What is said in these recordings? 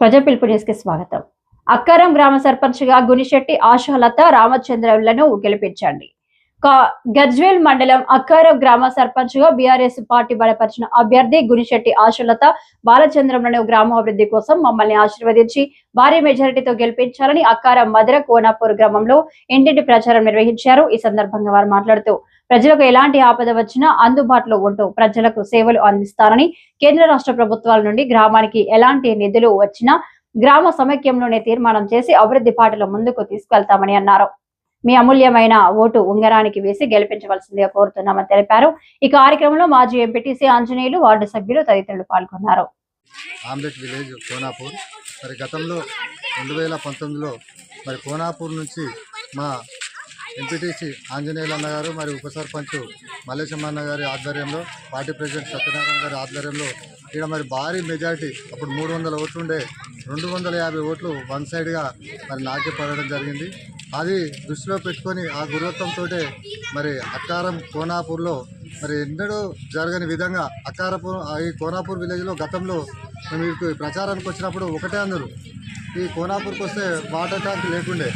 ప్రజా పిలుపు న్యూస్కి స్వాగతం. అక్కారం గ్రామ సర్పంచ్గా గునిశెట్టి ఆశాలత రామచంద్రలను గెలిపించండి. గజ్వేల్ మండలం అక్కారం గ్రామ సర్పంచ్గా బీఆర్ఎస్ పార్టీ బలపరిచిన అభ్యర్థి గునిశెట్టి ఆశలత బాలచంద్రంలను గ్రామాభివృద్ధి కోసం మమ్మల్ని ఆశీర్వదించి భారీ మెజారిటీతో గెలిపించాలని అక్కారం మధుర కోనాపూర్ గ్రామంలో ఇంటింటి ప్రచారం నిర్వహించారు. ఈ సందర్భంగా వారు మాట్లాడుతూ ప్రజలకు ఎలాంటి ఆపద వచ్చినా అందుబాటులో ఉంటూ ప్రజలకు సేవలు అందిస్తారని కేంద్ర రాష్ట్ర ప్రభుత్వాల నుండి గ్రామానికి ఎలాంటి నిధులు వచ్చినా గ్రామ సమైక్యంలోనే తీర్మానం చేసి అభివృద్ధి పాటలో ముందుకు తీసుకెళ్తామని అన్నారు. మీ అమూల్యమైన ఓటు ఉంగరానికి వేసి గెలిపించవలసిందిగా కోరుతున్నామని తెలిపారు. ఈ కార్యక్రమంలో మాజీ ఎంపీటీసీ ఆంజనేయులు వార్డు సభ్యులు తదితరులు పాల్గొన్నారు. ఆమ్లెట్ విలేజ్ కోనాపూర్. మరి గతంలో రెండు వేల పంతొమ్మిదిలో మరి కోనాపూర్ నుంచి మా ఎంపీటీసీ ఆంజనేయులు అన్నగారు మరి ఉప సర్పంచ్ మల్లేశమ్మ అన్న గారి ఆధ్వర్యంలో పార్టీ ప్రెసిడెంట్ సత్యనారాయణ గారి ఆధ్వర్యంలో ఇక్కడ మరి భారీ మెజారిటీ అప్పుడు మూడు వందల ఓట్లు ఉండే రెండు వందల యాభై ఓట్లు వన్ సైడ్గా మరి నాకే పడడం జరిగింది. అది దృష్టిలో పెట్టుకొని ఆ గురువత్వంతో మరి అక్కారం కోనాపూర్లో మరి ఎన్నడూ జరగని విధంగా అక్కారపూర్ ఈ కోనాపూర్ విలేజ్లో గతంలో మేము ప్రచారానికి వచ్చినప్పుడు ఒకటే అందరు ఈ కోనాపూర్కి వస్తే వాటర్ ట్యాంక్ లేకుండే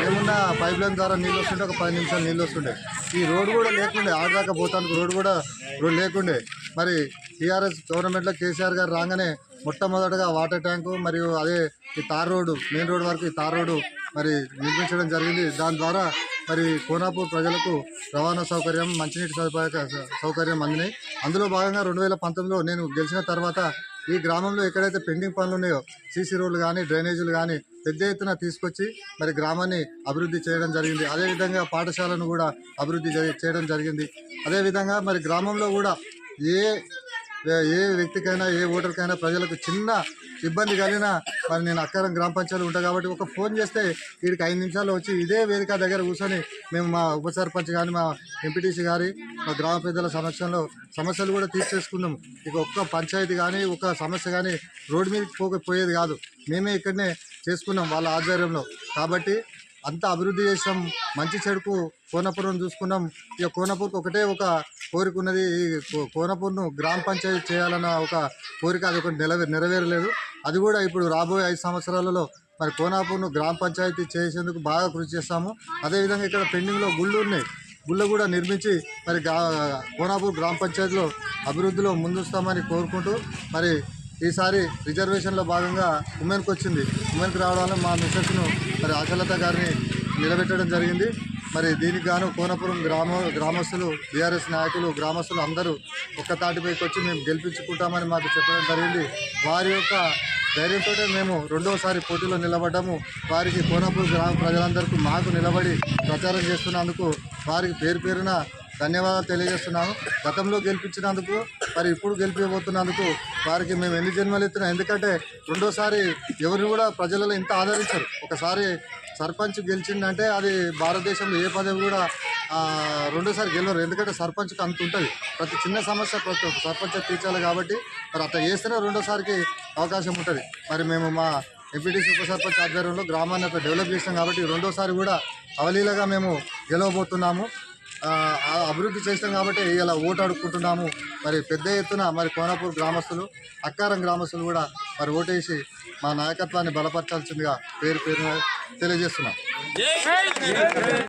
ఏమున్నా పైప్ లైన్ ద్వారా నీళ్ళు వస్తుండే ఒక పది నిమిషాలు నీళ్ళు వస్తుండే. ఈ రోడ్డు కూడా లేకుండే ఆడదాకా పోతానికి రోడ్డు కూడా రోడ్డు లేకుండే. మరి టీఆర్ఎస్ గవర్నమెంట్లో కేసీఆర్ గారు రాగానే మొట్టమొదటగా వాటర్ ట్యాంకు మరియు అదే ఈ తార్ రోడ్డు మెయిన్ రోడ్ వరకు ఈ తార్ రోడ్డు మరి నిర్మించడం జరిగింది. దాని ద్వారా మరి కోనాపూర్ ప్రజలకు రవాణా సౌకర్యం మంచినీటి సదుపాయ సౌకర్యం అందినాయి. అందులో భాగంగా రెండు వేల పంతొమ్మిదిలో నేను గెలిచిన తర్వాత ఈ గ్రామంలో ఎక్కడైతే పెండింగ్ పనులు ఉన్నాయో సీసీ రోడ్లు కానీ డ్రైనేజీలు కానీ పెద్ద ఎత్తున తీసుకొచ్చి మరి గ్రామాన్ని అభివృద్ధి చేయడం జరిగింది. అదేవిధంగా పాఠశాలను కూడా అభివృద్ధి చేయడం జరిగింది. అదేవిధంగా మరి గ్రామంలో కూడా ఏ ఏ- వ్యక్తికైనా ఏ ఓటర్కైనా ప్రజలకు చిన్న ఇబ్బంది కలిగినా మరి నేను అక్కరం గ్రామ పంచాయతీ ఉంటా కాబట్టి ఒక ఫోన్ చేస్తే వీడికి ఐదు నిమిషాల్లో వచ్చి ఇదే వేదిక దగ్గర కూర్చొని మేము మా ఉప సర్పంచ్ కానీ మా ఎంపీటీసీ గారి మా గ్రామ పెద్దల సమక్షంలో సమస్యలు కూడా తీర్చేసుకున్నాం ఇక ఒక్క పంచాయతీ కానీ ఒక సమస్య కానీ రోడ్డు మీదకి పోక పోయేది కాదు. మేమే ఇక్కడనే చేసుకున్నాం వాళ్ళ ఆధ్వర్యంలో. కాబట్టి అంత అభివృద్ధి చేసాం మంచి చెడుకు కోనపురం చూసుకున్నాం. ఇక కోనపూర్కి ఒకటే ఒక కోరిక ఉన్నది. ఈ కోనపూర్ను గ్రామ పంచాయతీ చేయాలన్న ఒక కోరిక అది ఒకటి నెరవే నెరవేరలేదు. అది కూడా ఇప్పుడు రాబోయే ఐదు సంవత్సరాలలో మరి కోనాపూర్ను గ్రామ పంచాయతీ చేసేందుకు బాగా కృషి చేస్తాము. అదేవిధంగా ఇక్కడ పెండింగ్లో గుళ్ళు ఉన్నాయి. గుళ్ళు కూడా నిర్మించి మరి కోనాపూర్ గ్రామ పంచాయతీలో అభివృద్ధిలో ముందుస్తామని కోరుకుంటూ మరి ఈసారి రిజర్వేషన్లో భాగంగా ఉమెన్కి వచ్చింది. ఉమెన్కి రావడం వల్ల మా మిస్సెస్ను మరి ఆశలత గారిని నిలబెట్టడం జరిగింది. మరి దీనికి గాను కోనపురం గ్రామ గ్రామస్తులు బీఆర్ఎస్ నాయకులు గ్రామస్తులు అందరూ ఒక్క తాటిపైకి వచ్చి మేము గెలిపించుకుంటామని మాకు చెప్పడం జరిగింది. వారి యొక్క ధైర్యంతో మేము రెండవసారి పోటీలో నిలబడ్డాము. వారికి కోనపూర్ గ్రామ ప్రజలందరికీ మాకు నిలబడి ప్రచారం చేస్తున్నందుకు వారికి పేరు పేరున ధన్యవాదాలు తెలియజేస్తున్నాము. గతంలో గెలిపించినందుకు మరి ఇప్పుడు గెలిపిపోతున్నందుకు వారికి మేము ఎన్ని జన్మలు ఎత్తున్నా ఎందుకంటే రెండోసారి ఎవరిని కూడా ప్రజలలో ఇంత ఆదరించరు. ఒకసారి సర్పంచ్ గెలిచిందంటే అది భారతదేశంలో ఏ పదవి కూడా రెండోసారి గెలవరు. ఎందుకంటే సర్పంచ్కి అంత ఉంటుంది. ప్రతి చిన్న సమస్య ప్రతి ఒక్క సర్పంచ్ తీర్చాలి కాబట్టి మరి అట్లా చేస్తేనే రెండోసారికి అవకాశం ఉంటుంది. మరి మేము మా ఎంపీటీసీ ఉప సర్పంచ్ ఆధ్వర్యంలో గ్రామాన్ని అట్లా డెవలప్ చేస్తాం కాబట్టి రెండోసారి కూడా అవలీలగా మేము గెలవబోతున్నాము. అభివృద్ధి చేస్తాం కాబట్టి ఇలా ఓటు అడుక్కుంటున్నాము మరి పెద్ద ఎత్తున మరి కోనపూర్ గ్రామస్తులు అక్కారం గ్రామస్తులు కూడా మరి ఓటేసి మా నాయకత్వాన్ని బలపరచాల్సిందిగా పేరు పేరు తెలియజేస్తున్నాం.